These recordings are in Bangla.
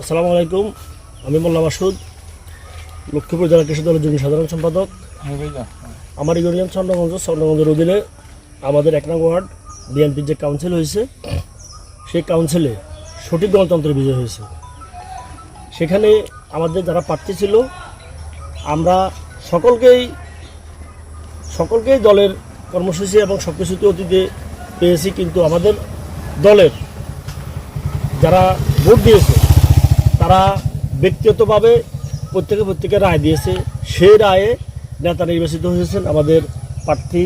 আসসালামু আলাইকুম আমি মোল্লা মাসুদ লক্ষ্মীপুর জেলা কৃষি দলের যুগ্ম সাধারণ সম্পাদক। আমার ইউনিয়ন চন্দ্রগঞ্জ চন্দ্রগঞ্জের অধীনে আমাদের এক নং ওয়ার্ড বিএনপির যে কাউন্সিল হয়েছে সেই কাউন্সিলে সঠিক গণতন্ত্রের বিজয় হয়েছে। সেখানে আমাদের যারা প্রার্থী ছিল আমরা সকলকেই সকলকেই দলের কর্মসূচি এবং সব কিছুতে অতীতে পেয়েছি কিন্তু আমাদের দলের যারা ভোট দিয়েছে তারা ব্যক্তিগতভাবে প্রত্যেকে প্রত্যেকে রায় দিয়েছে। সেই রায়ে নেতা নির্বাচিত হয়েছেন আমাদের প্রার্থী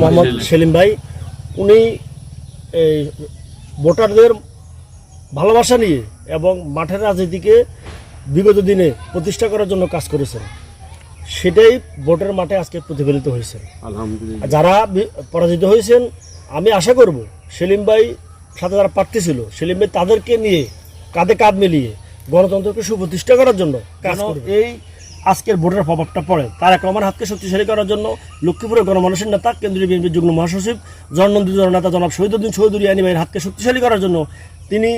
মোহাম্মদ সেলিম ভাই। উনি এই ভোটারদের ভালোবাসা নিয়ে এবং মাঠের রাজনীতিকে বিগত দিনে প্রতিষ্ঠা করার জন্য কাজ করেছেন। সেটাই ভোটের মাঠে আজকে প্রতিফলিত হয়েছে। আলহামদুলিল্লাহ। যারা পরাজিত হয়েছেন আমি আশা করব সেলিম ভাই সাথে যারা প্রার্থী ছিল সেলিম ভাই তাদেরকে নিয়ে কাঁধে কাঁধ মিলিয়ে গণতন্ত্রকে সুপ্রতিষ্ঠা করার জন্য। এই আজকের ভোটের প্রভাবটা পড়ে তার রহমান হাতকে শক্তিশালী করার জন্য লক্ষ্মীপুরের গণমানুষের নেতা কেন্দ্রীয় বিএনপির যুগ্ম মহাসচিব জননন্দিত নেতা জনাব শহীদুদ্দিন চৌধুরী আনি ভাইয়ের হাতকে শক্তিশালী করার জন্য তিনি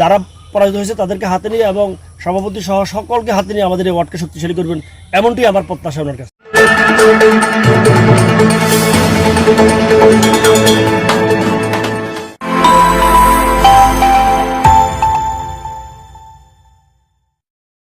যারা পরাজিত হয়েছে তাদেরকে হাতে নিয়ে এবং সভাপতি সহ সকলকে হাতে নিয়ে আমাদের এই ওয়ার্ডকে শক্তিশালী করবেন এমনটি আমার প্রত্যাশা ওনার কাছে